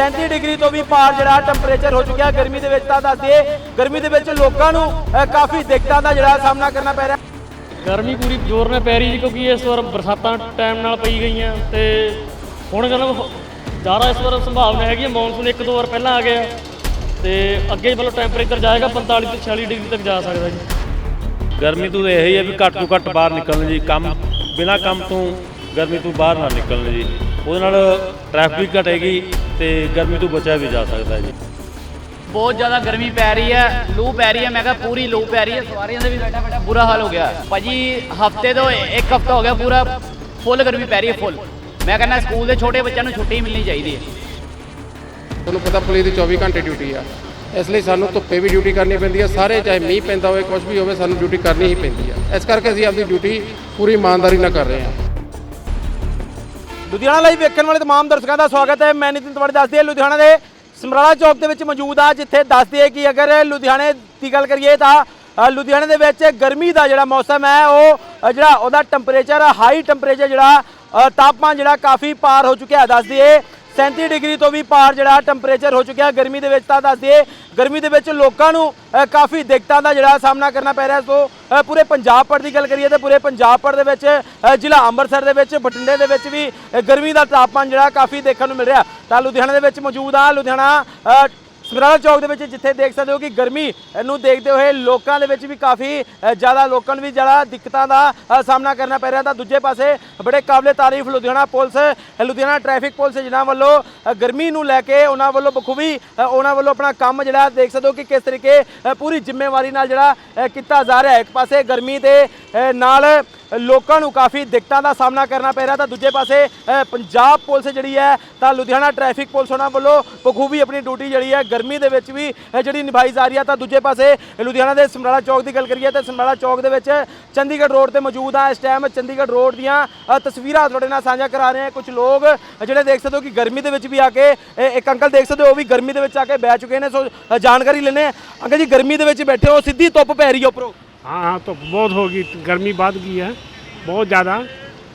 37 degree ਤੋਂ ਵੀ ਪਾਰ ਜਿਹੜਾ ਟੈਂਪਰੇਚਰ ਹੋ ਚੁੱਕਿਆ ਗਰਮੀ ਦੇ ਵਿੱਚ ਤਾਂ ਦੱਸ ਦਈਏ ਗਰਮੀ ਦੇ ਵਿੱਚ ਲੋਕਾਂ ਨੂੰ ਕਾਫੀ ਦਿੱਕਤਾਂ ਦਾ ਜਿਹੜਾ ਸਾਹਮਣਾ ਕਰਨਾ ਪੈ ਰਿਹਾ। ਗਰਮੀ ਪੂਰੀ ਜ਼ੋਰ ਨਾਲ ਪੈ ਰਹੀ ਜੀ ਕਿਉਂਕਿ ਇਸ ਵਾਰ ਬਰਸਾਤਾਂ ਟਾਈਮ ਨਾਲ ਪਈ ਗਈਆਂ ਤੇ ਹੁਣ ਜਦੋਂ ਜ਼ਿਆਦਾ ਇਸ ਵਾਰ ਸੰਭਾਵਨਾ ਹੈਗੀ ਹੈ ਮੌਨਸੂਨ ਇੱਕ ਦੋ ਵਾਰ ਪਹਿਲਾਂ ਆ ਗਿਆ ਤੇ ਅੱਗੇ ਮਤਲਬ ਟੈਂਪਰੇਚਰ ਜਾਏਗਾ 45 ਤੋਂ 46 ਡਿਗਰੀ ਤੱਕ ਜਾ ਸਕਦਾ ਜੀ। ਗਰਮੀ ਤੋਂ ਇਹੀ ਹੈ ਵੀ ਘੱਟ ਤੋਂ ਘੱਟ ਬਾਹਰ ਨਿਕਲਣ ਜੀ ਕੰਮ ਬਿਨਾ ਕੰਮ ਤੋਂ ਗਰਮੀ ਤੋਂ ਬਾਹਰ ਨਾ ਨਿਕਲਣ ਜੀ। ਉਹਦੇ ਨਾਲ ਟ੍ਰੈਫਿਕ ਘਟੇਗੀ ਤੇ ਗਰਮੀ ਤੋਂ ਬਚਿਆ ਵੀ ਜਾ ਸਕਦਾ ਜੀ। ਬਹੁਤ ਜ਼ਿਆਦਾ ਗਰਮੀ ਪੈ ਰਹੀ ਹੈ ਲੂ ਪੈ ਰਹੀ ਹੈ ਮੈਂ ਕਿਹਾ ਪੂਰੀ ਲੂ ਪੈ ਰਹੀ ਹੈ ਸਵਾਰੀਆਂ ਦਾ ਵੀ ਬੈਠਾ ਬੈਠਾ ਬੁਰਾ ਹਾਲ ਹੋ ਗਿਆ। ਭਾਜੀ ਹਫ਼ਤੇ ਤੋਂ ਇੱਕ ਹਫਤਾ ਹੋ ਗਿਆ ਪੂਰਾ ਫੁੱਲ ਗਰਮੀ ਪੈ ਰਹੀ ਹੈ ਫੁੱਲ। ਮੈਂ ਕਹਿੰਦਾ ਸਕੂਲ ਦੇ ਛੋਟੇ ਬੱਚਿਆਂ ਨੂੰ ਛੁੱਟੀ ਮਿਲਣੀ ਚਾਹੀਦੀ ਹੈ। ਤੁਹਾਨੂੰ ਪਤਾ ਪੁਲਿਸ ਦੀ 24 ਘੰਟੇ ਡਿਊਟੀ ਆ। ਇਸ ਲਈ ਸਾਨੂੰ ਧੁੱਪੇ ਵੀ ਡਿਊਟੀ ਕਰਨੀ ਪੈਂਦੀ ਆ। ਸਾਰੇ ਚਾਹੇ ਮੀਂਹ ਪੈਂਦਾ ਹੋਵੇ ਕੁਝ ਵੀ ਹੋਵੇ ਸਾਨੂੰ ਡਿਊਟੀ ਕਰਨੀ ਹੀ ਪੈਂਦੀ ਆ। ਇਸ ਕਰਕੇ ਅਸੀਂ ਆਪਣੀ ਡਿਊਟੀ ਪੂਰੀ ਇਮਾਨਦਾਰੀ ਨਾਲ ਕਰ ਰਹੇ ਹਾਂ ਲੁਧਿਆਣਾ ਲਈ ਵੇਖਣ ਵਾਲੇ ਤਮਾਮ ਦਰਸ਼ਕਾਂ ਦਾ ਸਵਾਗਤ ਹੈ। ਮੈਂ ਨਿਤਿਨ ਤਵੜ ਦੱਸਦੀ ਹਾਂ, ਲੁਧਿਆਣਾ ਦੇ ਸਮਰਾਲਾ ਚੌਕ ਦੇ ਵਿੱਚ ਮੌਜੂਦ ਆ, ਜਿੱਥੇ ਦੱਸਦੀ ਹੈ ਕਿ ਅਗਰ ਲੁਧਿਆਣੇ ਦੀ ਗੱਲ ਕਰੀਏ ਤਾਂ ਲੁਧਿਆਣੇ ਦੇ ਵਿੱਚ ਗਰਮੀ ਦਾ ਜਿਹੜਾ ਮੌਸਮ ਹੈ, ਉਹ ਜਿਹੜਾ ਉਹਦਾ ਟੈਂਪਰੇਚਰ ਹਾਈ ਟੈਂਪਰੇਚਰ ਜਿਹੜਾ ਤਾਪਮਾਨ ਜਿਹੜਾ ਕਾਫੀ ਪਾਰ ਹੋ ਚੁੱਕਿਆ ਦੱਸ ਦਈਏ 37 ਡਿਗਰੀ ਤੋਂ ਵੀ ਪਾਰ ਜਿਹੜਾ ਟੈਂਪਰੇਚਰ ਹੋ ਚੁੱਕਿਆ। ਗਰਮੀ ਦੇ ਵਿੱਚ ਤਾਂ ਦੱਸ ਦਈਏ, ਗਰਮੀ ਦੇ ਵਿੱਚ ਲੋਕਾਂ ਨੂੰ ਕਾਫੀ ਦਿੱਕਤਾਂ ਦਾ ਜਿਹੜਾ ਸਾਹਮਣਾ ਕਰਨਾ ਪੈ ਰਿਹਾ। ਸੋ ਪੂਰੇ ਪੰਜਾਬ ਭਰ ਦੀ ਗੱਲ ਕਰੀਏ ਤਾਂ ਪੂਰੇ ਪੰਜਾਬ ਭਰ ਦੇ ਵਿੱਚ ਜ਼ਿਲ੍ਹਾ ਅੰਮ੍ਰਿਤਸਰ ਦੇ ਵਿੱਚ, ਬਠਿੰਡੇ ਦੇ ਵਿੱਚ ਵੀ ਗਰਮੀ ਦਾ ਤਾਪਮਾਨ ਜਿਹੜਾ ਕਾਫੀ ਦੇਖਣ ਨੂੰ ਮਿਲ ਰਿਹਾ। ਤਾਂ ਲੁਧਿਆਣਾ ਦੇ ਵਿੱਚ ਮੌਜੂਦ ਆ। ਲੁਧਿਆਣਾ ਸਮਰਾਲਾ ਚੌਕ ਦੇ ਵਿੱਚ ਜਿੱਥੇ ਦੇਖ ਸਕਦੇ ਹੋ ਕਿ ਗਰਮੀ ਨੂੰ ਦੇਖਦੇ ਹੋਏ ਲੋਕਾਂ ਦੇ ਵਿੱਚ ਵੀ ਕਾਫੀ ਜ਼ਿਆਦਾ ਲੋਕਾਂ ਨੂੰ ਵੀ ਜ਼ਿਆਦਾ ਦਿੱਕਤਾਂ ਦਾ ਸਾਹਮਣਾ ਕਰਨਾ ਪੈ ਰਿਹਾ ਤਾਂ ਦੂਜੇ ਪਾਸੇ ਬੜੇ ਕਾਬਲੇ ਤਾਰੀਫ Ludhiana police Ludhiana traffic police ਜਿਨ੍ਹਾਂ ਵੱਲੋਂ ਗਰਮੀ ਨੂੰ ਲੈ ਕੇ ਉਹਨਾਂ ਵੱਲੋਂ ਬਖੂਬੀ ਉਹਨਾਂ ਵੱਲੋਂ ਆਪਣਾ ਕੰਮ ਜਿਹੜਾ ਦੇਖ ਸਕਦੇ ਹੋ ਕਿ ਕਿਸ ਤਰੀਕੇ ਪੂਰੀ ਜ਼ਿੰਮੇਵਾਰੀ ਨਾਲ ਜਿਹੜਾ ਕੀਤਾ ਜਾ ਰਿਹਾ ਹੈ। ਇੱਕ ਪਾਸੇ ਗਰਮੀ ਦੇ ਨਾਲ ਲੋਕਾਂ ਨੂੰ ਕਾਫੀ ਦਿੱਕਤਾਂ ਦਾ ਸਾਹਮਣਾ ਕਰਨਾ ਪੈ ਰਿਹਾ। ਤਾਂ ਦੂਜੇ ਪਾਸੇ ਪੰਜਾਬ ਪੁਲਿਸ ਜਿਹੜੀ ਹੈ ਤਾਂ ਲੁਧਿਆਣਾ ਟ੍ਰੈਫਿਕ ਪੁਲਿਸ ਉਹਨਾਂ ਵੱਲੋਂ ਬਖੂਬੀ ਆਪਣੀ ਡਿਊਟੀ ਜਿਹੜੀ ਹੈ ਗਰਮੀ ਦੇ ਵਿੱਚ ਵੀ ਜਿਹੜੀ ਨਿਭਾਈ ਜਾ ਰਹੀ ਹੈ। ਤਾਂ ਦੂਜੇ ਪਾਸੇ ਲੁਧਿਆਣਾ ਦੇ ਸਮਰਾਲਾ ਚੌਕ ਦੀ ਗੱਲ ਕਰੀਏ ਤਾਂ ਸਮਰਾਲਾ ਚੌਕ ਦੇ ਵਿੱਚ ਚੰਡੀਗੜ੍ਹ ਰੋਡ ਤੇ ਮੌਜੂਦ ਆ। ਇਸ ਟਾਈਮ ਚੰਡੀਗੜ੍ਹ ਰੋਡ ਦੀਆਂ ਤਸਵੀਰਾਂ ਤੁਹਾਡੇ ਨਾਲ ਸਾਂਝਾ ਕਰਾ ਰਹੇ ਹਾਂ। ਕੁਝ ਲੋਕ ਜਿਹੜੇ ਦੇਖ ਸਕਦੇ ਹੋ ਕਿ ਗਰਮੀ ਦੇ ਵਿੱਚ ਵੀ ਆ ਕੇ ਇੱਕ ਅੰਕਲ ਦੇਖ ਸਕਦੇ ਹੋ ਉਹ ਵੀ ਗਰਮੀ ਦੇ ਵਿੱਚ ਆ ਕੇ ਬਹਿ ਚੁੱਕੇ ਨੇ। ਸੋ ਅ, ਜਾਣਕਾਰੀ ਲੈਣੇ ਅੰਕਲ ਜੀ ਗਰਮੀ ਦੇ ਵਿੱਚ ਬੈਠੇ ਹੋ ਸਿੱਧੀ ਧੁੱਪ ਪੈ ਰਹੀ ਹੈ ਉੱਪਰੋਂ। हाँ हाँ तो बहुत होगी गर्मी बढ़ गई है बहुत ज़्यादा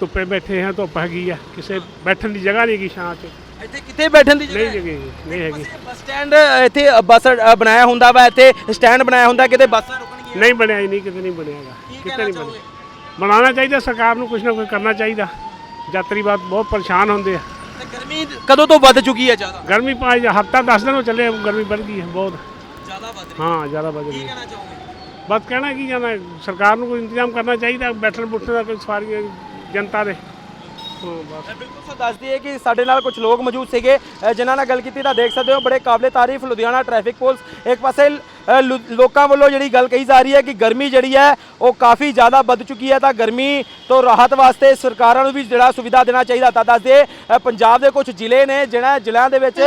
धुप्पे बैठे हैं धुप हैगी है किसी बैठने की जगह नहीं की छां च ਇੱਥੇ ਕਿੱਥੇ ਬੈਠਣ ਦੀ नहीं ਜਗ੍ਹਾ ਹੈ? जगह नहीं हैगी ਬੱਸ ਸਟੈਂਡ ਇੱਥੇ ਬੱਸ ਅ, ਬਣਾਇਆ ਹੁੰਦਾ ਵਾ ਇੱਥੇ ਸਟੈਂਡ ਬਣਾਇਆ ਹੁੰਦਾ ਕਿਤੇ ਬੱਸਾਂ ਰੁਕਣਗੀਆਂ नहीं बनया ही नहीं कितने नहीं बनेगा ਕੀ कितने ਕਹਿਣਾ नहीं ਚਾਹੋਗੇ बने बनाना चाहिए सरकार ਨੂੰ कुछ ना कुछ करना चाहिए यात्री बात बहुत परेशान होंगे ਤੇ ਗਰਮੀ ਕਦੋਂ ਤੋਂ ਵੱਧ ਚੁੱਕੀ ਹੈ ਜ਼ਿਆਦਾ गर्मी पाँच हफ्ता दस दिन हो चले गर्मी बढ़ गई है बहुत ਜ਼ਿਆਦਾ ਵੱਧ हाँ ज़्यादा बढ़ गई है ਕਹਿਣਾ ਚਾਹੋਗੇ ਬਸ ਕਹਿਣਾ ਕੀ ਜਾਣਾ ਸਰਕਾਰ ਨੂੰ ਕੋਈ ਇੰਤਜ਼ਾਮ ਕਰਨਾ ਚਾਹੀਦਾ, ਬੈਠਣ ਬੁੱਠਣ ਦਾ ਕੋਈ ਸਵਾਰੀਆਂ ਜਨਤਾ ਦੇ। ਬਿਲਕੁਲ ਸੋ ਦੱਸ ਦਈਏ ਕਿ ਸਾਡੇ ਨਾਲ ਕੁਝ ਲੋਕ ਮੌਜੂਦ ਸੀਗੇ ਜਿਨ੍ਹਾਂ ਨਾਲ ਗੱਲ ਕੀਤੀ ਤਾਂ ਦੇਖ ਸਕਦੇ ਹੋ, ਬੜੇ ਕਾਬਲੇ ਤਾਰੀਫ ਲੁਧਿਆਣਾ ਟ੍ਰੈਫਿਕ ਪੁਲਿਸ। ਇੱਕ ਪਾਸੇ ਲੋਕਾਂ ਵੱਲੋਂ ਜਿਹੜੀ ਗੱਲ ਕਹੀ ਜਾ ਰਹੀ ਹੈ ਕਿ ਗਰਮੀ ਜਿਹੜੀ ਹੈ ਉਹ ਕਾਫੀ ਜ਼ਿਆਦਾ ਵੱਧ ਚੁੱਕੀ ਹੈ ਤਾਂ ਗਰਮੀ ਤੋਂ ਰਾਹਤ ਵਾਸਤੇ ਸਰਕਾਰਾਂ ਨੂੰ ਵੀ ਜਿਹੜਾ ਸੁਵਿਧਾ ਦੇਣਾ ਚਾਹੀਦਾ ਤਾਂ ਦੱਸ ਪੰਜਾਬ ਦੇ ਕੁਝ ਜ਼ਿਲ੍ਹੇ ਨੇ ਜਿਹੜਾ ਜ਼ਿਲ੍ਹਿਆਂ ਦੇ ਵਿੱਚ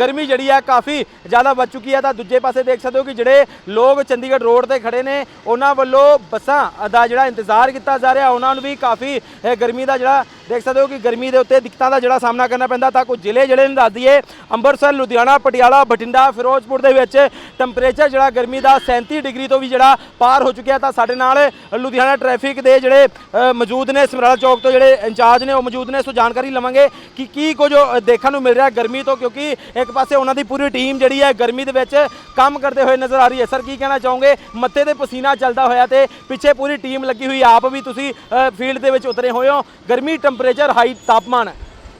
ਗਰਮੀ ਜਿਹੜੀ ਹੈ ਕਾਫੀ ਜ਼ਿਆਦਾ ਵੱਧ ਚੁੱਕੀ ਹੈ ਤਾਂ ਦੂਜੇ ਪਾਸੇ ਦੇਖ ਸਕਦੇ ਹੋ ਕਿ ਜਿਹੜੇ ਲੋਕ ਚੰਡੀਗੜ੍ਹ ਰੋਡ ਤੇ ਖੜੇ ਨੇ, ਉਹਨਾਂ ਵੱਲੋਂ ਬੱਸਾਂ ਦਾ ਜਿਹੜਾ ਇੰਤਜ਼ਾਰ ਕੀਤਾ ਜਾ ਰਿਹਾ, ਉਹਨਾਂ ਨੂੰ ਵੀ ਕਾਫੀ ਗਰਮੀ ਦਾ ਜਿਹੜਾ ਦੇਖ ਸਕਦੇ ਹੋ ਕਿ ਗਰਮੀ ਦੇ ਉੱਤੇ ਦਿੱਕਤਾਂ ਦਾ ਜਿਹੜਾ ਸਾਹਮਣਾ ਕਰਨਾ ਪੈਂਦਾ ਤਾਂ ਕੁਝ ਜ਼ਿਲ੍ਹੇ ਜਿਹੜੇ ਨੇ ਦੱਸ ਦਈਏ, ਅੰਮ੍ਰਿਤਸਰ, ਲੁਧਿਆਣਾ, ਪਟਿਆਲਾ, ਬਠਿੰਡਾ, ਫਿਰੋਜ਼ਪੁਰ ਦੇ ਵਿੱਚ ਟੈਂਪਰੇਚਰ ਜਿਹੜਾ ਗਰਮੀ ਦਾ 37 ਡਿਗਰੀ ਤੋਂ ਵੀ ਜਿਹੜਾ ਪਾਰ ਹੋ ਚੁੱਕਿਆ ਤਾਂ ਸਾਡੇ ਨਾਲ ਲੁਧਿਆਣਾ ਟ੍ਰੈਫਿਕ ਦੇ ਜਿਹੜੇ ਮੌਜੂਦ ਨੇ, ਸਮਰਾਲਾ ਚੌਕ ਤੋਂ ਜਿਹੜੇ ਇੰਚਾਰਜ ਨੇ, ਉਹ ਮੌਜੂਦ ਨੇ। ਸੋ ਜਾਣਕਾਰੀ ਲਵਾਂਗੇ ਕਿ ਕੀ ਕੁਝ ਦੇਖਣ ਨੂੰ ਮਿਲ ਰਿਹਾ ਗਰਮੀ ਤੋਂ, ਕਿਉਂਕਿ ਇੱਕ ਪਾਸੇ ਉਹਨਾਂ ਦੀ ਪੂਰੀ ਟੀਮ ਜਿਹੜੀ ਹੈ ਗਰਮੀ ਦੇ ਵਿੱਚ ਕੰਮ ਕਰਦੇ ਹੋਏ ਨਜ਼ਰ ਆ ਰਹੀ ਹੈ। ਸਰ ਕੀ ਕਹਿਣਾ ਚਾਹੋਗੇ? ਮੱਥੇ ਤੇ ਪਸੀਨਾ ਚੱਲਦਾ ਹੋਇਆ ਤੇ ਪਿੱਛੇ ਪੂਰੀ ਟੀਮ ਲੱਗੀ ਹੋਈ, ਆਪ ਵੀ ਤੁਸੀਂ ਫੀਲਡ ਦੇ ਵਿੱਚ ਉਤਰੇ ਹੋਏ ਹੋ। ਗਰਮੀ ਟੈਂਪਰੇਚਰ, ਹਾਈ ਤਾਪਮਾਨ। ਹੈ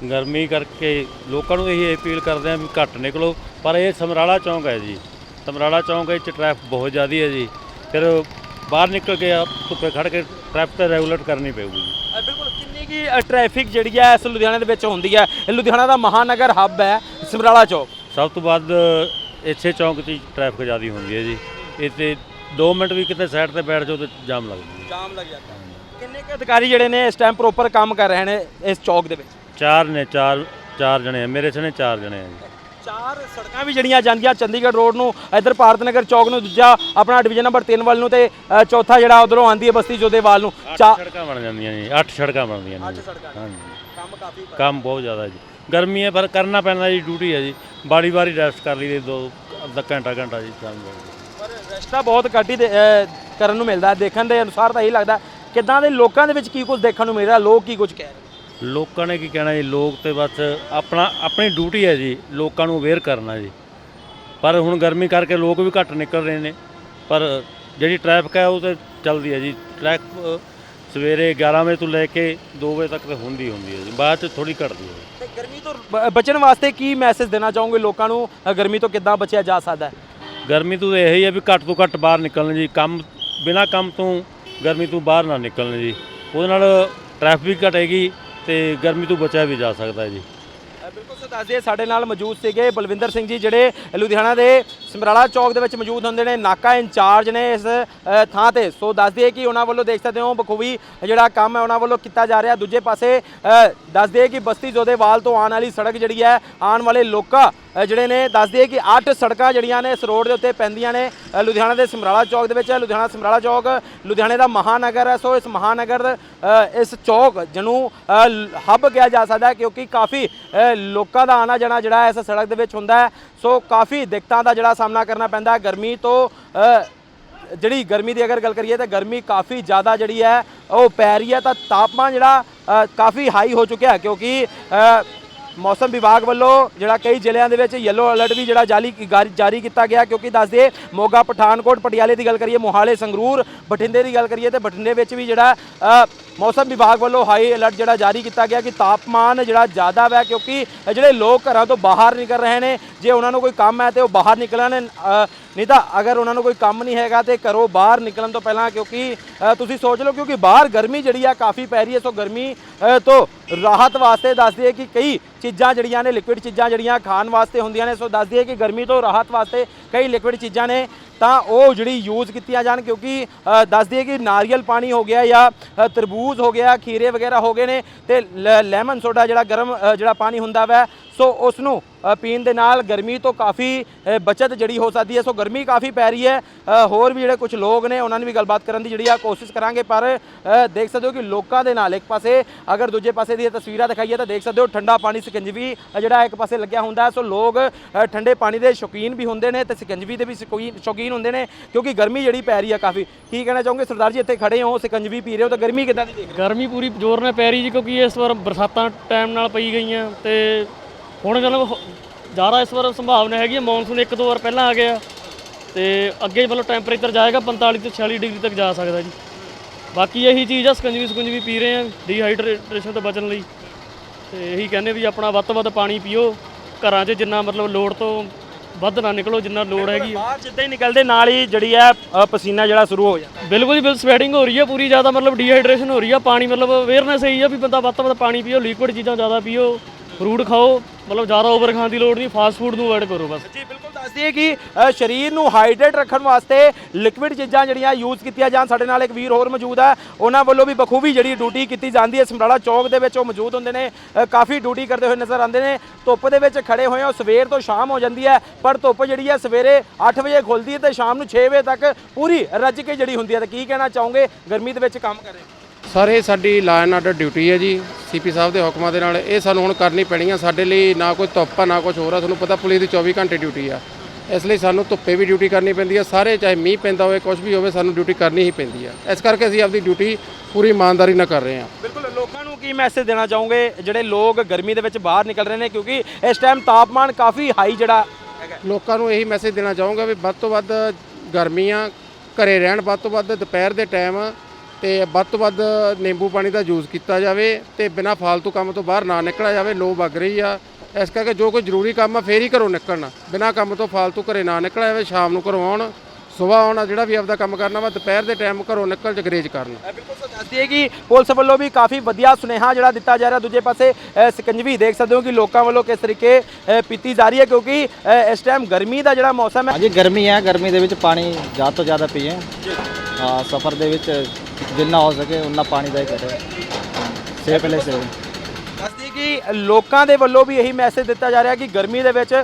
ਗਰਮੀ ਕਰਕੇ ਲੋਕਾਂ ਨੂੰ ਇਹ ਅਪੀਲ ਕਰਦੇ ਆ ਵੀ ਘੱਟ ਨਿਕਲੋ, ਪਰ ਇਹ ਸਮਰਾਲਾ ਚੌਂਕ ਹੈ ਜੀ। ਸਮਰਾਲਾ ਚੌਂਕ ਵਿੱਚ ਟ੍ਰੈਫਿਕ ਬਹੁਤ ਜ਼ਿਆਦੀ ਹੈ ਜੀ। ਫਿਰ ਬਾਹਰ ਨਿਕਲ ਕੇ ਆਪ ਧੁੱਪੇ ਖੜ ਕੇ ਟ੍ਰੈਫਿਕ ਤੇ ਰੈਗੂਲੇਟ ਕਰਨੀ ਪਊਗੀ ਜੀ। ਅ, ਬਿਲਕੁਲ ਕਿੰਨੀ ਕੀ ਟ੍ਰੈਫਿਕ ਜਿਹੜੀ ਹੈ ਇਸ ਲੁਧਿਆਣੇ ਦੇ ਵਿੱਚ ਹੁੰਦੀ ਹੈ? ਇਹ ਲੁਧਿਆਣਾ ਦਾ ਮਹਾਨਗਰ ਹੱਬ ਹੈ ਸਮਰਾਲਾ ਚੌਕ। ਸਭ ਤੋਂ ਵੱਧ ਇੱਥੇ ਚੌਂਕ 'ਚ ਟ੍ਰੈਫਿਕ ਜ਼ਿਆਦੀ ਹੁੰਦੀ ਹੈ ਜੀ। ਇੱਥੇ 2 ਮਿੰਟ ਵੀ ਕਿਤੇ ਸਾਈਡ ਤੇ ਬੈਠ ਜਾਓ ਤੇ ਜਾਮ ਲੱਗ ਜੂ ਜਾਮ ਲੱਗ ਜਾਂਦਾ। ਕਿੰਨੇ ਕੁ ਅਧਿਕਾਰੀ ਜਿਹੜੇ ਨੇ ਇਸ ਟਾਈਮ ਪ੍ਰੋਪਰ ਕੰਮ ਕਰ ਰਹੇ ਨੇ ਇਸ ਚੌਕ ਦੇ ਵਿੱਚ? ਚਾਰ ਨੇ ਚਾਰ ਚਾਰ ਜਣੇ ਆ। ਮੇਰੇ ਸਣੇ ਚਾਰ ਜਣੇ ਆ ਜੀ। ਚਾਰ ਸੜਕਾਂ ਵੀ ਜਿਹੜੀਆਂ ਜਾਂਦੀਆਂ ਚੰਡੀਗੜ੍ਹ ਰੋਡ ਨੂੰ ਇਧਰ ਭਾਰਤ ਨਗਰ ਚੌਕ ਨੂੰ ਦੂਜਾ ਆਪਣਾ ਡਿਵੀਜ਼ਨ ਨੰਬਰ 3 ਵੱਲ ਨੂੰ ਤੇ ਅ, ਚੌਥਾ ਜਿਹੜਾ ਉਧਰੋਂ ਆਂਦੀ ਹੈ ਬਸਤੀ ਜੋਧੇਵਾਲ ਨੂੰ। ਚਾ ਸੜਕਾਂ ਬਣ ਜਾਂਦੀਆਂ ਜੀ ਅੱਠ ਸੜਕਾਂ ਬਣਦੀਆਂ ਨੇ ਜੀ। ਸੜਕਾਂ। ਹਾਂਜੀ। ਕੰਮ ਕਾਫੀ ਕੰਮ ਬਹੁਤ ਜ਼ਿਆਦਾ ਜੀ। ਗਰਮੀ ਹੈ ਪਰ ਕਰਨਾ ਪੈਂਦਾ ਜੀ ਡਿਊਟੀ ਹੈ ਜੀ। ਬਾਰੀ ਬਾਰੀ ਰੈਸਟ ਕਰ ਲਈਦੀ ਦੋ ਅੱਧਾ ਘੰਟਾ ਘੰਟਾ ਜੀ ਸ਼ਾਮ ਨੂੰ ਪਰ ਰਸਤਾ ਬਹੁਤ ਘੱਟ ਹੀ ਦੇ- ਅ, ਕਰਨ ਨੂੰ ਮਿਲਦਾ ਹੈ। ਦੇਖਣ ਦੇ ਅਨੁਸਾਰ ਤਾਂ ਇਹੀ ਲੱਗਦਾ ਕਿੱਦਾਂ ਦੇ ਲੋਕਾਂ ਦੇ ਵਿੱਚ ਕੀ ਕੁਝ ਦੇਖਣ ਨੂੰ ਮਿਲ ਰਿਹਾ ਲੋਕ ਕੀ ਕੁਝ ਕਹਿ ਰਹੇ ਲੋਕਾਂ ਨੇ ਕੀ ਕਹਿਣਾ ਜੀ? ਲੋਕ ਤੇ ਬਸ ਆਪਣਾ ਆਪਣੀ ਡਿਊਟੀ ਹੈ ਜੀ ਲੋਕਾਂ ਨੂੰ ਅਵੇਅਰ ਕਰਨਾ ਜੀ। ਪਰ ਹੁਣ ਗਰਮੀ ਕਰਕੇ ਲੋਕ ਵੀ ਘੱਟ ਨਿਕਲ ਰਹੇ ਨੇ। ਪਰ ਜਿਹੜੀ ਟ੍ਰੈਫਿਕ ਹੈ ਉਹ ਤੇ ਚੱਲਦੀ ਹੈ ਜੀ। ਟ੍ਰੈਫਿਕ ਸਵੇਰੇ 11 ਵਜੇ ਤੋਂ ਲੈ ਕੇ 2 ਵਜੇ ਤੱਕ ਤੇ ਹੁੰਦੀ ਹੁੰਦੀ ਹੈ ਜੀ। ਬਾਅਦ ਚ ਥੋੜੀ ਘਟਦੀ ਹੈ। ਤੇ ਗਰਮੀ ਤੋਂ ਬ- ਬਚਣ ਵਾਸਤੇ ਕੀ ਮੈਸੇਜ ਦੇਣਾ ਚਾਹੋਗੇ ਲੋਕਾਂ ਨੂੰ? ਅ, ਗਰਮੀ ਤੋਂ ਕਿੱਦਾਂ ਬਚਿਆ ਜਾ ਸਕਦਾ ਹੈ? ਗਰਮੀ ਤੋਂ ਇਹ ਹੀ ਹੈ ਵੀ ਘੱਟ ਤੋਂ ਘੱਟ ਬਾਹਰ ਨਿਕਲਣ ਜੀ। ਕੰਮ ਬਿਨਾਂ ਕੰਮ ਤੋਂ ਗਰਮੀ ਤੋਂ ਬਾਹਰ ਨਾ ਨਿਕਲਣ ਜੀ। ਉਹਦੇ ਨਾਲ ਟ੍ਰੈਫਿਕ ਵੀ ਘਟੇਗੀ। ਤੇ ਗਰਮੀ ਤੋਂ ਬਚਿਆ ਵੀ ਜਾ ਸਕਦਾ ਹੈ ਜੀ। ਬਿਲਕੁਲ ਸੋ ਦੱਸ ਸਾਡੇ ਨਾਲ ਮੌਜੂਦ ਸੀਗੇ ਬਲਵਿੰਦਰ ਸਿੰਘ ਜੀ, ਜਿਹੜੇ ਲੁਧਿਆਣਾ ਦੇ ਸਮਰਾਲਾ ਚੌਕ ਦੇ ਵਿੱਚ ਮੌਜੂਦ ਹੁੰਦੇ ਨੇ, ਨਾਕਾ ਇੰਚਾਰਜ ਨੇ ਇਸ ਥਾਂ ਤੇ। ਸੋ ਦੱਸ ਦਈਏ ਕਿ ਉਹਨਾਂ ਵੱਲੋਂ ਦੇਖ ਸਕਦੇ ਹੋ, ਬਖੂਬੀ ਜਿਹੜਾ ਕੰਮ ਹੈ ਉਹਨਾਂ ਵੱਲੋਂ ਕੀਤਾ ਜਾ ਰਿਹਾ। ਦੂਜੇ ਪਾਸੇ ਦੱਸ ਦਈਏ ਕਿ ਬਸਤੀ ਜੋਧੇਵਾਲ ਤੋਂ ਆਉਣ ਵਾਲੀ ਸੜਕ ਜਿਹੜੀ ਹੈ, ਆਉਣ ਵਾਲੇ ਲੋਕਾਂ ਜਿਹੜੇ ਨੇ, ਦੱਸ ਦਈਏ ਕਿ 8 ਸੜਕਾਂ ਜਿਹੜੀਆਂ ਨੇ ਇਸ ਰੋਡ ਦੇ ਉੱਤੇ ਪੈਂਦੀਆਂ ਨੇ ਲੁਧਿਆਣਾ ਦੇ ਸਮਰਾਲਾ ਚੌਕ ਦੇ ਵਿੱਚ। ਲੁਧਿਆਣਾ ਸਮਰਾਲਾ ਚੌਕ, ਲੁਧਿਆਣੇ ਦਾ ਮਹਾਨਗਰ ਹੈ। ਸੋ ਇਸ ਮਹਾਨਗਰ ਇਸ ਚੌਕ ਜਿਹਨੂੰ ਹੱਬ ਕਿਹਾ ਜਾ ਸਕਦਾ ਕਿਉਂਕਿ ਕਾਫੀ ਲੋਕਾਂ ਦਾ ਆਣਾ ਜਾਣਾ ਜਿਹੜਾ ਇਸ ਸੜਕ ਦੇ ਵਿੱਚ ਹੁੰਦਾ ਹੈ। ਸੋ ਕਾਫੀ ਦਿੱਕਤਾਂ ਦਾ ਜਿਹੜਾ ਸਾਹਮਣਾ ਕਰਨਾ ਪੈਂਦਾ ਗਰਮੀ ਤੋਂ ਜਿਹੜੀ ਗਰਮੀ ਦੀ ਅਗਰ ਗੱਲ ਕਰੀਏ ਤਾਂ ਗਰਮੀ ਕਾਫੀ ਜ਼ਿਆਦਾ ਜਿਹੜੀ ਹੈ, ਉਹ ਪੈ ਰਹੀ ਹੈ। ਤਾਂ ਤਾਪਮਾਨ ਜਿਹੜਾ ਕਾਫੀ ਹਾਈ ਹੋ ਚੁੱਕਿਆ ਹੈ ਕਿਉਂਕਿ ਮੌਸਮ ਵਿਭਾਗ ਵੱਲੋਂ ਜਿਹੜਾ ਕਈ ਜ਼ਿਲ੍ਹਿਆਂ ਦੇ ਵਿੱਚ ਯੈਲੋ ਅਲਰਟ ਵੀ ਜਿਹੜਾ ਜਾਰੀ ਗਾਰੀ- ਜਾਰੀ ਕੀਤਾ ਗਿਆ ਕਿਉਂਕਿ ਦੱਸ ਦਈਏ ਮੋਗਾ, ਪਠਾਨਕੋਟ, ਪਟਿਆਲੇ ਦੀ ਗੱਲ ਕਰੀਏ, ਮੋਹਾਲੇ, ਸੰਗਰੂਰ, ਬਠਿੰਡੇ ਦੀ ਗੱਲ ਕਰੀਏ ਤੇ ਬਠਿੰਡੇ ਵਿੱਚ ਵੀ ਜਿਹੜਾ ਮੌਸਮ ਵਿਭਾਗ ਵੱਲੋਂ ਹਾਈ ਅਲਰਟ ਜਿਹੜਾ ਜਾਰੀ ਕੀਤਾ ਗਿਆ ਕਿ ਤਾਪਮਾਨ ਜਿਹੜਾ ਜ਼ਿਆਦਾ ਹੈ ਕਿਉਂਕਿ ਜਿਹੜੇ ਲੋਕ ਘਰਾਂ ਤੋਂ ਬਾਹਰ ਨਿਕਲ ਰਹੇ ਨੇ, ਜੇ ਉਹਨਾਂ ਨੂੰ ਕੋਈ ਕੰਮ ਹੈ ਤੇ ਉਹ ਬਾਹਰ ਨਿਕਲਣ ਨਹੀਂ ਤਾਂ ਅਗਰ ਉਹਨਾਂ ਨੂੰ ਕੋਈ ਕੰਮ ਨਹੀਂ ਹੈਗਾ ਤੇ ਘਰੋਂ ਬਾਹਰ ਨਿਕਲਣ ਤੋਂ ਪਹਿਲਾਂ ਕਿਉਂਕਿ ਤੁਸੀਂ ਸੋਚ ਲਓ ਕਿਉਂਕਿ ਬਾਹਰ ਗਰਮੀ ਜਿਹੜੀ ਆ ਕਾਫੀ ਪੈ ਰਹੀ ਹੈ, ਸੋ ਗਰਮੀ ਤੋਂ ਰਾਹਤ ਵਾਸਤੇ ਦੱਸ ਦਈਏ ਕਿ ਕਈ ਚੀਜ਼ਾਂ ਜਿਹੜੀਆਂ ਨੇ ਲਿਕੁਇਡ ਚੀਜ਼ਾਂ ਜਿਹੜੀਆਂ ਖਾਣ ਵਾਸਤੇ ਹੁੰਦੀਆਂ ਨੇ, ਸੋ ਦੱਸ ਦਈਏ ਕਿ ਗਰਮੀ ਤੋਂ ਰਾਹਤ ਵਾਸਤੇ ਕਈ ਲਿਕੁਇਡ ਚੀਜ਼ਾਂ ਨੇ। ਤਾਂ ਉਹ ਜਿਹੜੀ ਯੂਜ਼ ਕੀਤੀਆਂ ਜਾਣ ਕਿਉਂਕਿ ਅ, ਦੱਸ ਦਈਏ ਕਿ ਨਾਰੀਅਲ ਪਾਣੀ ਹੋ ਗਿਆ ਜਾਂ ਤਰਬੂਜ ਹੋ ਗਿਆ ਖੀਰੇ ਵਗੈਰਾ ਹੋ ਗਏ ਨੇ ਤੇ ਲ- ਲੈਮਨ ਸੋਡਾ ਜਿਹੜਾ ਗਰਮ ਜਿਹੜਾ ਪਾਣੀ ਹੁੰਦਾ ਵੈ ਸੋ ਉਸ ਨੂੰ ਪੀਣ ਦੇ ਨਾਲ ਗਰਮੀ ਤੋਂ ਕਾਫੀ ਅ, ਬਚਤ ਜਿਹੜੀ ਹੋ ਸਕਦੀ ਹੈ ਸੋ ਗਰਮੀ ਕਾਫੀ ਪੈ ਰਹੀ ਹੈ। ਹੋਰ ਵੀ ਜਿਹੜੇ ਕੁਝ ਲੋਕ ਨੇ ਉਹਨਾਂ ਨੇ ਵੀ ਗੱਲਬਾਤ ਕਰਨ ਦੀ ਜਿਹੜੀ ਆ ਕੋਸ਼ਿਸ਼ ਕਰਾਂਗੇ ਪਰ ਦੇਖ ਸਕਦੇ ਹੋ ਕਿ ਲੋਕਾਂ ਦੇ ਨਾਲ ਇੱਕ ਪਾਸੇ ਅਗਰ ਦੂਜੇ ਪਾਸੇ ਦੀਆਂ ਤਸਵੀਰਾਂ ਦਿਖਾਈਏ ਤਾਂ ਦੇਖ ਸਕਦੇ ਹੋ ਠੰਡਾ ਪਾਣੀ ਸਿਕੰਜਵੀ ਜਿਹੜਾ ਇੱਕ ਪਾਸੇ ਲੱਗਿਆ ਹੁੰਦਾ ਸੋ ਲੋਕ ਠੰਡੇ ਪਾਣੀ ਦੇ ਸ਼ੌਕੀਨ ਵੀ ਹੁੰਦੇ ਨੇ ਤੇ ਸਿਕੰਜਵੀ ਦੇ ਵੀ ਸ਼ੌਕੀਨ ਸ਼ੌਕੀਨ ਹੁੰਦੇ ਨੇ ਕਿਉਂਕਿ ਗਰਮੀ ਜਿਹੜੀ ਪੈ ਰਹੀ ਹੈ ਕਾਫੀ। ਕੀ ਕਹਿਣਾ ਚਾਹੋਗੇ? ਸਰਦਾਰ ਜੀ ਇੱਥੇ ਖੜੇ ਹੋ ਸਿਕੰਜਵੀ ਪੀ ਰਹੇ ਹੋ ਤਾਂ ਗਰਮੀ ਕਿੱਦਾਂ ਦੀ ਦੇਖ ਰਹੇ ਗਰਮੀ ਪੂਰੀ ਜ਼ੋਰ ਨਾਲ ਪੈ ਰਹੀ ਜੀ ਕਿਉਂਕਿ ਇਸ ਵਾਰ ਬਰਸਾਤਾਂ ਟਾਈਮ ਨਾਲ ਪਈ ਗਈਆਂ ਤੇ ਹੁਣ ਮਤਲਬ ਜ਼ਿਆਦਾ ਇਸ ਵਾਰ ਸੰਭਾਵਨਾ ਹੈਗੀ ਹੈ ਮੌਨਸੂਨ ਇੱਕ ਦੋ ਵਾਰ ਪਹਿਲਾਂ ਆ ਗਿਆ ਤੇ ਅੱਗੇ ਮਤਲਬ ਟੈਂਪਰੇਚਰ ਜਾਏਗਾ 45 ਤੋਂ 46 ਡਿਗਰੀ ਤੱਕ ਜਾ ਸਕਦਾ ਜੀ। ਬਾਕੀ ਇਹੀ ਚੀਜ਼ ਆ ਸਕੰਜਵੀ ਸਕੰਜਵੀ ਪੀ ਰਹੇ ਆ ਡੀਹਾਈਡਰੇਸ਼ਨ ਤੋਂ ਬਚਣ ਲਈ। ਤੇ ਇਹੀ ਕਹਿੰਦੇ ਵੀ ਆਪਣਾ ਵੱਧ ਤੋਂ ਵੱਧ ਪਾਣੀ ਪੀਓ ਘਰਾਂ 'ਚ ਜਿੰਨਾ ਮਤਲਬ ਲੋੜ ਤੋਂ ਵੱਧ ਨਾ ਨਿਕਲੋ ਜਿੰਨਾ ਲੋੜ ਹੈਗੀ ਆ। ਬਾਹਰ ਜਿੱਦਾਂ ਹੀ ਨਿਕਲਦੇ ਨਾਲ ਹੀ ਜਿਹੜੀ ਹੈ ਪਸੀਨਾ ਜਿਹੜਾ ਸ਼ੁਰੂ ਹੋ ਜਾਂਦਾ। ਬਿਲਕੁਲ ਹੀ ਬਿਲ ਸਵੈਟਿੰਗ ਹੋ ਰਹੀ ਹੈ ਪੂਰੀ ਜ਼ਿਆਦਾ ਮਤਲਬ ਡੀਹਾਈਡਰੇਸ਼ਨ ਹੋ ਰਹੀ ਹੈ ਪਾਣੀ ਮਤਲਬ ਅਵੇਅਰਨੈਸ ਇਹੀ ਆ ਵੀ ਬੰਦਾ ਵੱਧ ਤੋਂ ਵੱਧ ਪਾਣੀ ਪੀਓ ਲਿਕੁਇਡ ਚੀਜ਼ਾਂ ਜ਼ਿਆਦਾ ਪੀਓ। ਫਰੂਟ ਖਾਓ ਮਤਲਬ ਜ਼ਿਆਦਾ ਓਵਰ ਖਾਣ ਦੀ ਲੋੜ ਨਹੀਂ ਫਾਸਟ ਫੂਡ ਨੂੰ ਅਵੋਇਡ ਕਰੋ ਬਸ। ਜੀ ਬਿਲਕੁਲ ਦੱਸਦੀ ਦਈਏ ਕਿ ਅ, ਸਰੀਰ ਨੂੰ ਹਾਈਡਰੇਟ ਰੱਖਣ ਵਾਸਤੇ ਲਿਕੁਇਡ ਚੀਜ਼ਾਂ ਜਿਹੜੀਆਂ ਯੂਜ਼ ਕੀਤੀਆਂ ਜਾਣ ਸਾਡੇ ਨਾਲ ਇੱਕ ਵੀਰ ਹੋਰ ਮੌਜੂਦ ਹੈ ਉਹਨਾਂ ਵੱਲੋਂ ਵੀ ਬਖੂਬੀ ਜਿਹੜੀ ਡਿਊਟੀ ਕੀਤੀ ਜਾਂਦੀ ਹੈ। ਸਮਰਾਲਾ ਚੌਕ ਦੇ ਵਿੱਚ ਉਹ ਮੌਜੂਦ ਹੁੰਦੇ ਨੇ। ਅ, ਕਾਫੀ ਡਿਊਟੀ ਕਰਦੇ ਹੋਏ ਨਜ਼ਰ ਆਉਂਦੇ ਨੇ। ਧੁੱਪ ਦੇ ਵਿੱਚ ਖੜੇ ਹੋਏ ਹੋ ਸਵੇਰ ਤੋਂ ਸ਼ਾਮ ਹੋ ਜਾਂਦੀ ਹੈ। ਪਰ ਧੁੱਪ ਜਿਹੜੀ ਹੈ ਸਵੇਰੇ 8 ਵਜੇ ਖੁੱਲਦੀ ਹੈ ਤੇ ਸ਼ਾਮ ਨੂੰ 6 ਵਜੇ ਤੱਕ ਪੂਰੀ ਰੱਜ ਕੇ ਜਿਹੜੀ ਹੁੰਦੀ ਹੈ ਤਾਂ ਕੀ ਕਹਿਣਾ ਚਾਹੋਗੇ? ਗਰਮੀ ਦੇ ਵਿੱਚ ਕੰਮ ਕਰ ਰਹੇ ਸਰ ਇਹ ਸਾਡੀ ਲਾ ਐਂਡ ਆਰਡਰ ਡਿਊਟੀ ਹੈ ਜੀ ਸੀਪੀ ਸਾਹਿਬ ਦੇ ਹੁਕਮਾਂ ਦੇ ਨਾਲ। ਇਹ ਸਾਨੂੰ ਹੁਣ ਕਰਨੀ ਪੈਣੀ ਆ ਸਾਡੇ ਲਈ ਨਾ ਕੋਈ ਧੁੱਪ ਆ ਨਾ ਕੁਝ ਹੋਰ ਆ। ਤੁਹਾਨੂੰ ਪਤਾ ਪੁਲਿਸ ਦੀ 24 ਘੰਟੇ ਡਿਊਟੀ ਆ। ਇਸ ਲਈ ਸਾਨੂੰ ਧੁੱਪੇ ਵੀ ਡਿਊਟੀ ਕਰਨੀ ਪੈਂਦੀ ਆ। ਸਾਰੇ ਚਾਹੇ ਮੀਂਹ ਪੈਂਦਾ ਹੋਵੇ ਕੁਝ ਵੀ ਹੋਵੇ ਸਾਨੂੰ ਡਿਊਟੀ ਕਰਨੀ ਹੀ ਪੈਂਦੀ ਆ। ਇਸ ਕਰਕੇ ਅਸੀਂ ਆਪਦੀ ਡਿਊਟੀ ਪੂਰੀ ਇਮਾਨਦਾਰੀ ਨਾਲ ਕਰ ਰਹੇ ਹਾਂ ਬਿਲਕੁਲ ਲੋਕਾਂ ਨੂੰ ਕੀ ਮੈਸੇਜ ਦੇਣਾ ਚਾਹੋਗੇ? ਜਿਹੜੇ ਲੋਕ ਗਰਮੀ ਦੇ ਵਿੱਚ ਬਾਹਰ ਨਿਕਲ ਰਹੇ ਨੇ ਕਿਉਂਕਿ ਇਸ ਟਾਈਮ ਤਾਪਮਾਨ ਕਾਫੀ ਹਾਈ ਜਿਹੜਾ ਹੈਗਾ। ਲੋਕਾਂ ਨੂੰ ਇਹੀ ਮੈਸੇਜ ਦੇਣਾ ਚਾਹੂੰਗਾ ਵੀ ਵੱਧ ਤੋਂ ਵੱਧ ਗਰਮੀਆਂ ਘਰੇ ਰਹਿਣ ਵੱਧ ਤੋਂ ਵੱਧ ਦੁਪਹਿਰ ਦੇ ਟਾਈਮ ਤੇ ਵੱਧ ਤੋਂ ਵੱਧ ਨਿੰਬੂ ਪਾਣੀ ਦਾ ਯੂਜ਼ ਕੀਤਾ ਜਾਵੇ ਤੇ ਬਿਨਾਂ ਫਾਲਤੂ ਕੰਮ ਤੋਂ ਬਾਹਰ ਨਾ ਨਿਕਲਿਆ ਜਾਵੇ ਲੋ ਵਗ ਰਹੀ ਆ। ਇਸ ਕਰਕੇ ਜੋ ਕੋਈ ਜ਼ਰੂਰੀ ਕੰਮ ਆ ਫੇਰ ਹੀ ਘਰੋਂ ਨਿਕਲਣਾ। ਬਿਨਾਂ ਕੰਮ ਤੋਂ ਫਾਲਤੂ ਘਰੇ ਨਾ ਨਿਕਲਿਆ ਜਾਵੇ ਸ਼ਾਮ ਨੂੰ ਘਰੋਂ ਆਉਣ ਸਵੇਰ ਆਉਣਾ ਜਿਹੜਾ ਵੀ ਆਪਦਾ ਕੰਮ ਕਰਨਾ ਵਾ ਦੁਪਹਿਰ ਦੇ ਟਾਈਮ ਘਰੋਂ ਨਿਕਲ ਜਗਰੇਜ ਕਰਨ। ਬਿਲਕੁਲ ਦੱਸਦੀ ਹੈ ਕਿ ਪੁਲਿਸ ਵੱਲੋਂ ਵੀ ਕਾਫੀ ਵਧੀਆ ਸੁਨੇਹਾ ਜਿਹੜਾ ਦਿੱਤਾ ਜਾ ਰਿਹਾ। ਦੂਜੇ ਪਾਸੇ ਸਿਕੰਜਵੀ ਦੇਖ ਸਕਦੇ ਹੋ ਕਿ ਲੋਕਾਂ ਵੱਲੋਂ ਕਿਸ ਤਰੀਕੇ ਪੀਤੀ ਜਾ ਰਹੀ ਹੈ ਕਿਉਂਕਿ ਇਸ ਟਾਈਮ ਗਰਮੀ ਦਾ ਜਿਹੜਾ ਮੌਸਮ ਹੈ ਹਾਂਜੀ ਗਰਮੀ ਹੈ। ਗਰਮੀ ਦੇ ਵਿੱਚ ਪਾਣੀ ਜ਼ਿਆਦਾ ਤੋਂ ਜ਼ਿਆਦਾ ਪੀਏ। ਹਾਂ ਸਫ਼ਰ ਦੇ ਵਿੱਚ ਜਿੰਨਾ ਹੋ ਸਕੇ ਉਨਾ ਪਾਣੀ ਦਾ ਹੀ ਕਰੇ। ਸੇਫ ਲੈ ਸੇ ਦੱਸਦੀ ਕਿ ਲੋਕਾਂ ਦੇ ਵੱਲੋਂ ਵੀ ਇਹੀ ਮੈਸੇਜ ਦਿੱਤਾ ਜਾ ਰਿਹਾ ਕਿ ਗਰਮੀ ਦੇ ਵਿੱਚ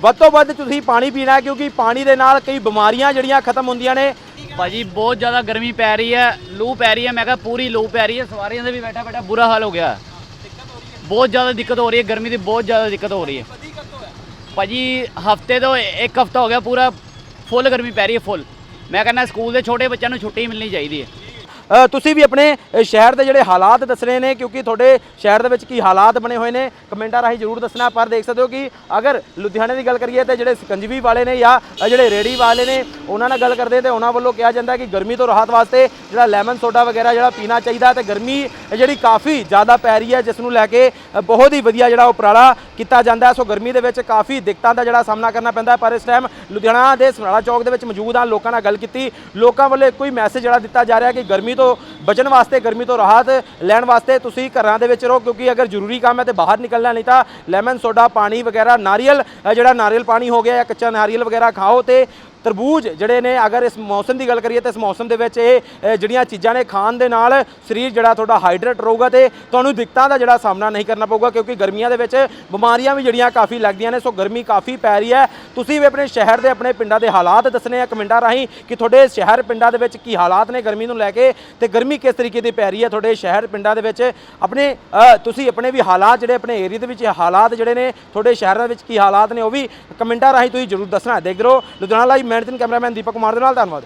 ਵੱਧ ਤੋਂ ਵੱਧ ਤੁਸੀਂ ਪਾਣੀ ਪੀਣਾ ਕਿਉਂਕਿ ਪਾਣੀ ਦੇ ਨਾਲ ਕਈ ਬਿਮਾਰੀਆਂ ਜਿਹੜੀਆਂ ਖਤਮ ਹੁੰਦੀਆਂ ਨੇ। ਭਾਜੀ ਬਹੁਤ ਜ਼ਿਆਦਾ ਗਰਮੀ ਪੈ ਰਹੀ ਹੈ ਲੂ ਪੈ ਰਹੀ ਹੈ ਮੈਂ ਕਿਹਾ ਪੂਰੀ ਲੂ ਪੈ ਰਹੀ ਹੈ ਸਵਾਰੀਆਂ ਦੇ ਵੀ ਬੈਠਾ ਬੈਠਾ ਬੁਰਾ ਹਾਲ ਹੋ ਗਿਆ। ਬਹੁਤ ਜ਼ਿਆਦਾ ਦਿੱਕਤ ਹੋ ਰਹੀ ਹੈ ਗਰਮੀ ਦੀ ਬਹੁਤ ਜ਼ਿਆਦਾ ਦਿੱਕਤ ਹੋ ਰਹੀ ਹੈ। ਭਾਜੀ ਹਫ਼ਤੇ ਤੋਂ ਇੱਕ ਹਫਤਾ ਹੋ ਗਿਆ ਪੂਰਾ ਫੁੱਲ ਗਰਮੀ ਪੈ ਰਹੀ ਹੈ ਫੁੱਲ। ਮੈਂ ਕਹਿੰਦਾ ਸਕੂਲ ਦੇ ਛੋਟੇ ਬੱਚਿਆਂ ਨੂੰ ਛੁੱਟੀ ਮਿਲਣੀ ਚਾਹੀਦੀ ਹੈ। ਤੁਸੀਂ ਵੀ ਆਪਣੇ ਸ਼ਹਿਰ ਦੇ ਜਿਹੜੇ ਹਾਲਾਤ ਦੱਸਣੇ ਨੇ, ਕਿਉਂਕਿ ਤੁਹਾਡੇ ਸ਼ਹਿਰ ਦੇ ਵਿੱਚ ਕੀ ਹਾਲਾਤ ਬਣੇ ਹੋਏ ਨੇ, ਕਮੈਂਟਾਂ ਰਾਹੀਂ ਜਰੂਰ ਦੱਸਣਾ, ਪਰ ਦੇਖ ਸਕਦੇ ਹੋ ਕਿ ਅਗਰ ਲੁਧਿਆਣੇ ਦੀ ਗੱਲ ਕਰੀਏ ਤੇ ਜਿਹੜੇ ਸਕੰਜਵੀ ਵਾਲੇ ਨੇ ਜਾਂ ਜਿਹੜੇ ਰੇੜੀ ਵਾਲੇ ਨੇ, ਉਹਨਾਂ ਨਾਲ ਗੱਲ ਕਰਦੇ ਤੇ ਉਹਨਾਂ ਵੱਲੋਂ ਕਿਹਾ ਜਾਂਦਾ ਕਿ ਗਰਮੀ ਤੋਂ ਰਾਹਤ ਵਾਸਤੇ ਜਿਹੜਾ ਲੈਮਨ ਸੋਡਾ ਵਗੈਰਾ ਜਿਹੜਾ ਪੀਣਾ ਚਾਹੀਦਾ ਤੇ ਗਰਮੀ ਜਿਹੜੀ ਕਾਫੀ ਜ਼ਿਆਦਾ ਪੈ ਰਹੀ ਹੈ, ਜਿਸ ਨੂੰ ਲੈ ਕੇ ਬਹੁਤ ਹੀ ਵਧੀਆ ਜਿਹੜਾ ਉਪਰਾਲਾ ਕੀਤਾ ਜਾਂਦਾ ਸੋ ਗਰਮੀ ਦੇ ਵਿੱਚ ਕਾਫੀ ਦਿੱਕਤਾਂ ਦਾ ਜਿਹੜਾ ਸਾਹਮਣਾ ਕਰਨਾ ਪੈਂਦਾ ਪਰ ਇਸ ਟਾਈਮ ਲੁਧਿਆਣਾ ਦੇ ਸਮਰਾਲਾ ਚੌਕ ਦੇ ਵਿੱਚ ਮੌਜੂਦ ਆ ਲੋਕਾਂ ਨਾਲ ਗੱਲ ਕੀਤੀ। ਲੋਕਾਂ ਵੱਲੋਂ ਇੱਕੋ ਹੀ ਮੈਸੇਜ ਜਿਹੜਾ ਦਿੱਤਾ ਜਾ ਰਿਹਾ ਕਿ ਗਰਮੀ ਤੋਂ ਬਚਣ ਵਾਸਤੇ, ਗਰਮੀ ਤੋਂ ਰਾਹਤ ਲੈਣ ਵਾਸਤੇ ਤੁਸੀਂ ਘਰਾਂ ਦੇ ਵਿੱਚ ਰਹੋ। ਕਿਉਂਕਿ ਅਗਰ ਜ਼ਰੂਰੀ ਕੰਮ ਹੈ ਤੇ ਬਾਹਰ ਨਿਕਲਣਾ, ਨਹੀਂ ਤਾਂ ਲੈਮਨ ਸੋਡਾ ਪਾਣੀ ਵਗੈਰਾ, ਨਾਰੀਅਲ ਜਿਹੜਾ ਨਾਰੀਅਲ ਪਾਣੀ ਹੋ ਗਿਆ ਜਾਂ ਕੱਚਾ ਨਾਰੀਅਲ ਵਗੈਰਾ ਖਾਓ ਤੇ ਤਰਬੂਜ ਜਿਹੜੇ ਨੇ, ਅਗਰ ਇਸ ਮੌਸਮ ਦੀ ਗੱਲ ਕਰੀਏ ਤਾਂ ਇਸ ਮੌਸਮ ਦੇ ਵਿੱਚ ਇਹ ਜਿਹੜੀਆਂ ਚੀਜ਼ਾਂ ਨੇ ਖਾਣ ਦੇ ਨਾਲ ਸਰੀਰ ਜਿਹੜਾ ਤੁਹਾਡਾ ਹਾਈਡਰੇਟ ਰਹੂਗਾ ਤੇ ਤੁਹਾਨੂੰ ਦਿੱਕਤਾਂ ਦਾ ਜਿਹੜਾ ਸਾਹਮਣਾ ਨਹੀਂ ਕਰਨਾ ਪਊਗਾ ਕਿਉਂਕਿ ਗਰਮੀਆਂ ਦੇ ਵਿੱਚ ਬਿਮਾਰੀਆਂ ਵੀ ਜਿਹੜੀਆਂ ਕਾਫੀ ਲੱਗਦੀਆਂ ਨੇ, ਸੋ ਗਰਮੀ ਕਾਫੀ ਪੈ ਰਹੀ ਹੈ। ਤੁਸੀਂ ਵੀ ਆਪਣੇ ਸ਼ਹਿਰ ਦੇ, ਆਪਣੇ ਪਿੰਡਾਂ ਦੇ ਹਾਲਾਤ ਦੱਸਣੇ ਆ ਕਮੈਂਟਾਂ ਰਾਹੀਂ ਕਿ ਤੁਹਾਡੇ ਸ਼ਹਿਰ ਪਿੰਡਾਂ ਦੇ ਵਿੱਚ ਕੀ ਹਾਲਾਤ ਨੇ ਗਰਮੀ ਨੂੰ ਲੈ ਕੇ ਤੇ ਗਰਮੀ ਕਿਸ ਤਰੀਕੇ ਦੀ ਪੈ ਰਹੀ ਹੈ ਤੁਹਾਡੇ ਸ਼ਹਿਰ ਪਿੰਡਾਂ ਦੇ ਵਿੱਚ। ਆਪਣੇ ਤੁਸੀਂ ਆਪਣੇ ਵੀ ਹਾਲਾਤ ਜਿਹੜੇ, ਆਪਣੇ ਏਰੀਆ ਦੇ ਵਿੱਚ ਹਾਲਾਤ ਜਿਹੜੇ ਨੇ, ਤੁਹਾਡੇ ਸ਼ਹਿਰ ਦੇ ਵਿੱਚ ਕੀ ਹਾਲਾਤ ਨੇ ਉਹ ਵੀ ਕਮੈਂਟਾਂ ਰਾਹੀਂ ਤੁਸੀਂ ਜਰੂਰ ਦੱਸਣਾ। ਦੇਖਦੇ ਰਹੋ, ਲੁਧਿਆਣਾ ਲਾਈਵ ਮੈਂ ਨਿਤਿਨ ਕੈਮਰਾਮੈਨ ਦੀਪਕ ਕੁਮਾਰ ਦੇ ਨਾਲ ਧੰਨਵਾਦ।